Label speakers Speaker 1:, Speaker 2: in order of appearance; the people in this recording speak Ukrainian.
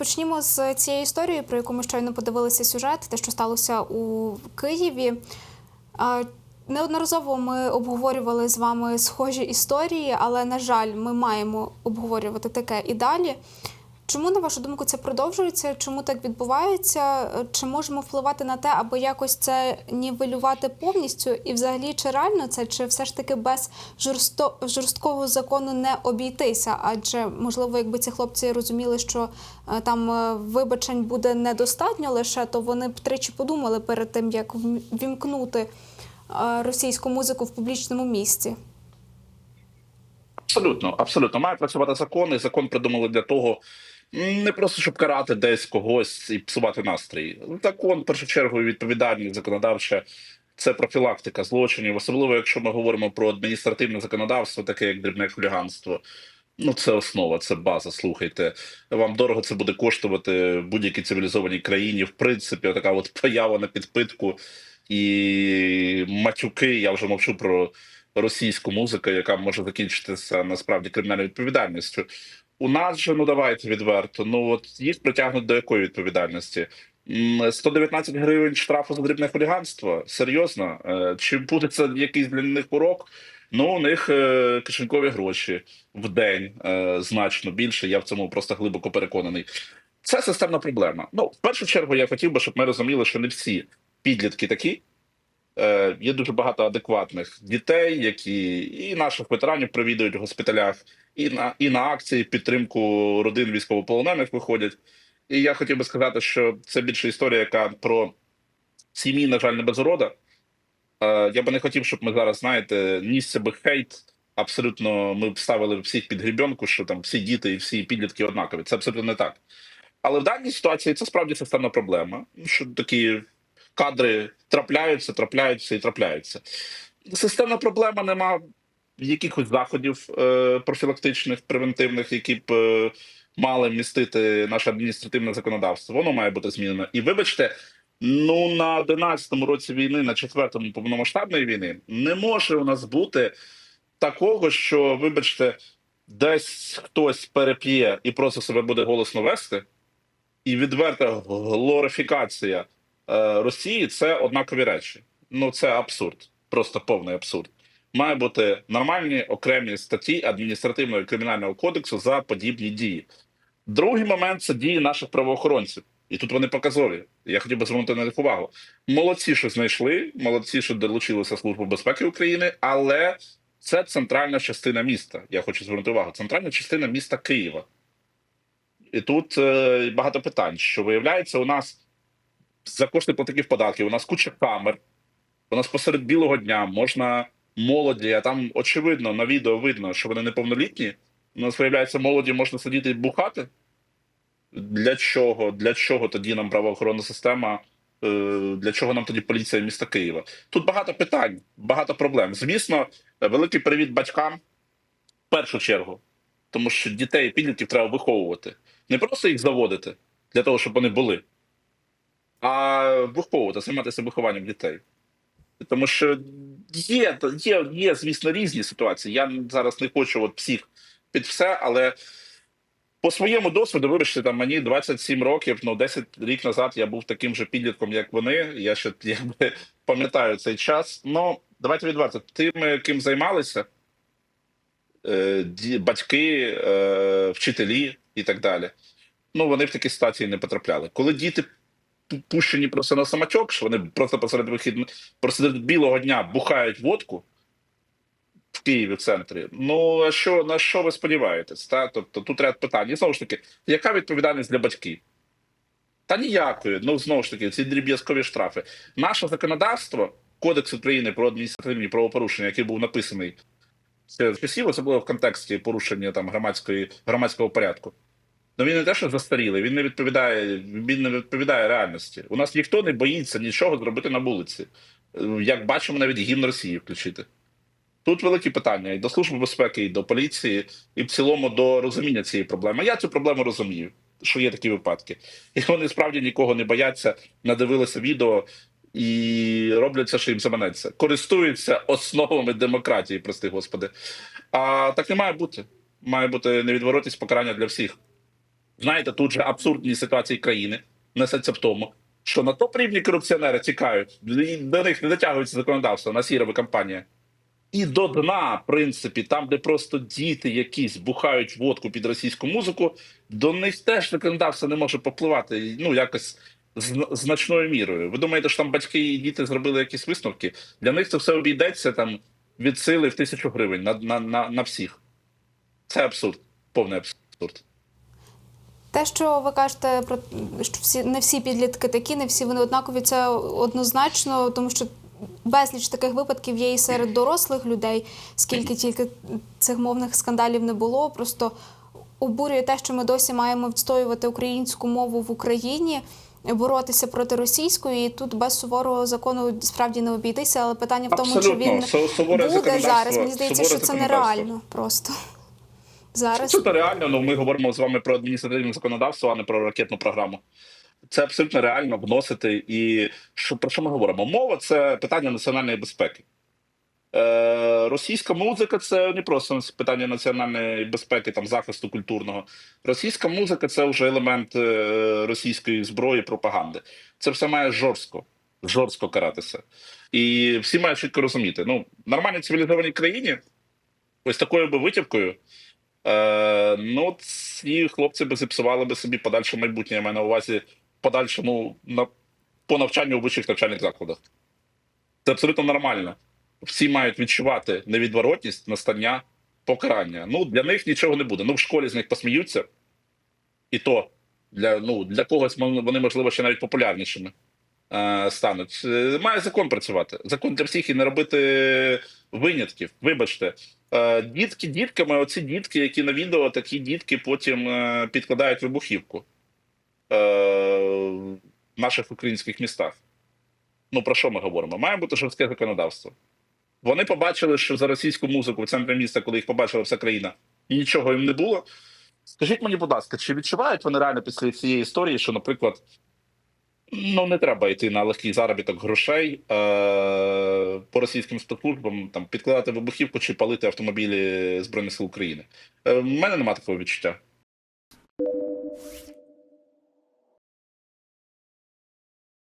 Speaker 1: Розпочнімо з цієї історії, про яку ми щойно подивилися сюжет, те, що сталося у Києві. Неодноразово ми обговорювали з вами схожі історії, але, на жаль, ми маємо обговорювати таке і далі. Чому, на вашу думку, це продовжується? Чому так відбувається? Чи можемо впливати на те, аби якось це нівелювати повністю? І взагалі, чи реально це, чи все ж таки без жорсто... жорсткого закону не обійтися? Адже, можливо, якби ці хлопці розуміли, що е, там е, вибачень буде недостатньо лише, то вони б тричі подумали перед тим, як вімкнути е, російську музику в публічному місці.
Speaker 2: Абсолютно, абсолютно. Має працювати закон, і закон придумали для того, не просто щоб карати десь когось і псувати настрій. Закон, в першу чергу, відповідальність законодавча це профілактика злочинів, особливо якщо ми говоримо про адміністративне законодавство, таке як дрібне хуліганство. Ну, це основа, це база. Слухайте. Вам дорого це буде коштувати будь-якій цивілізованій країні. В принципі, така от поява на підпитку і матюки. Я вже мовчу про російську музику, яка може закінчитися насправді кримінальною відповідальністю. У нас же, ну давайте відверто. Ну от їх притягнуть до якої відповідальності? М, 119 гривень штрафу за дрібне хуліганство. Серйозно? Е, Чи буде це якийсь для них урок? Ну, у них е, кишенькові гроші в день е, значно більше. Я в цьому просто глибоко переконаний. Це системна проблема. Ну, в першу чергу, я хотів би, щоб ми розуміли, що не всі підлітки такі. Е, є дуже багато адекватних дітей, які і наших ветеранів провідують в госпіталях, і на і на акції підтримку родин військовополонених виходять. І я хотів би сказати, що це більше історія, яка про сім'ї, на жаль, не без урода. Е, я би не хотів, щоб ми зараз, знаєте, нісся би хейт. Абсолютно, ми б ставили всіх під грібенку, що там всі діти і всі підлітки однакові. Це абсолютно не так. Але в даній ситуації це справді системна проблема. Що такі кадри трапляються, трапляються і трапляються. Системна проблема нема якихось заходів е, профілактичних, превентивних, які б е, мали містити наше адміністративне законодавство. Воно має бути змінено. І вибачте, ну на 11-му році війни, на 4-му повномасштабної війни, не може у нас бути такого, що, вибачте, десь хтось переп'є і просто себе буде голосно вести, і відверта глорифікація Росії це однакові речі. Ну це абсурд, просто повний абсурд. Має бути нормальні окремі статті адміністративного і кримінального кодексу за подібні дії. Другий момент це дії наших правоохоронців, і тут вони показові. Я хотів би звернути на них увагу. Молодці, що знайшли, молодці, що долучилися Службу безпеки України, але це центральна частина міста. Я хочу звернути увагу. Центральна частина міста Києва. І тут е, багато питань, що виявляється, у нас за кошти платників податків, у нас куча камер, у нас посеред білого дня можна молоді, а там очевидно на відео видно, що вони неповнолітні. У нас виявляється, молоді можна сидіти і бухати. Для чого? Для чого тоді нам правоохоронна система? е, Для чого нам тоді поліція міста Києва? Тут багато питань, багато проблем. Звісно, великий привіт батькам в першу чергу, тому що дітей і підлітків треба виховувати. Не просто їх заводити для того, щоб вони були, а виховувати, займатися вихованням дітей. Тому що є, є, є, звісно, різні ситуації. Я зараз не хочу от всіх під все, але по своєму досвіду, вибачте, там мені 27 років, ну 10 рік назад я був таким же підлітком, як вони. Я ще якби пам'ятаю цей час. Ну, давайте відверто, тими, ким займалися, е, батьки, е, вчителі і так далі. Ну, вони в такі ситуації не потрапляли. Коли діти пущені просто на самочок, що вони просто посеред вихідних, посеред білого дня бухають водку в Києві в центрі. Ну а що на що ви сподіваєтесь? Та? Тобто тут ряд питань. І знову ж таки, яка відповідальність для батьків? Та ніякої. Ну знову ж таки, ці дріб'язкові штрафи. Наше законодавство, Кодекс України про адміністративні правопорушення, який був написаний часів, особливо в контексті порушення там громадської громадського порядку. Ну він не те, що застарілий, він не відповідає, він не відповідає реальності. У нас ніхто не боїться нічого зробити на вулиці. Як бачимо, навіть гімн Росії включити. Тут великі питання і до Служби безпеки, і до поліції, і в цілому до розуміння цієї проблеми. Я цю проблему розумію, що є такі випадки. І вони справді нікого не бояться, надивилися відео і роблять все, що їм заманеться. Користуються основами демократії, прости господи. А так не має бути. Має бути невідворотність покарання для всіх. Знаєте, тут же абсурдні ситуації країни несеться в тому, що на топ рівні корупціонери тікають, до них не дотягується законодавство на сірові кампанія. І до дна, в принципі, там, де просто діти якісь бухають водку під російську музику, до них теж законодавство не може попливати ну якось значною мірою. Ви думаєте, що там батьки і діти зробили якісь висновки? Для них це все обійдеться там від сили в тисячу гривень на, на, на, на всіх. Це абсурд, повний абсурд.
Speaker 1: Те, що ви кажете про що всі не всі підлітки такі, не всі вони однакові, це однозначно, тому що безліч таких випадків є і серед дорослих людей, скільки тільки цих мовних скандалів не було. Просто обурює те, що ми досі маємо відстоювати українську мову в Україні. Боротися проти російської, і тут без суворого закону справді не обійтися. Але питання в тому, чи він
Speaker 2: суворе
Speaker 1: буде зараз. Мені здається, що це нереально просто зараз.
Speaker 2: Це реально, ну ми говоримо з вами про адміністративне законодавство, а не про ракетну програму. Це абсолютно реально вносити. І що про що ми говоримо? Мова це питання національної безпеки. Е, російська музика це не просто питання національної безпеки, там захисту культурного. Російська музика це вже елемент е, російської зброї, пропаганди. Це все має жорстко, жорстко каратися. І всі мають чітко розуміти. Ну, в нормальній цивілізованій країні, ось такою би витівкою. Е, ну, ці хлопці би зіпсували би собі подальше майбутнє, я маю на увазі подальшому на, по навчанню у вищих навчальних закладах. Це абсолютно нормально. Всі мають відчувати невідворотність, настання, покарання. Ну, для них нічого не буде. Ну, в школі з них посміються, і то для, ну, для когось вони, можливо, ще навіть популярнішими стануть. Е, Має закон працювати. Закон для всіх і не робити винятків. Вибачте, Е, Дітки дітками, оці дітки, які на відео, такі дітки потім е, підкладають вибухівку е, в наших українських містах. Ну про що ми говоримо? Має бути жорстке законодавство. Вони побачили, що за російську музику в центрі міста, коли їх побачила вся країна, і нічого їм не було. Скажіть мені, будь ласка, чи відчувають вони реально після цієї історії, що, наприклад, ну не треба йти на легкий заробіток грошей е- по російським спецслужбам, там підкладати вибухівку чи палити автомобілі Збройних сил України? Е, в мене немає такого відчуття.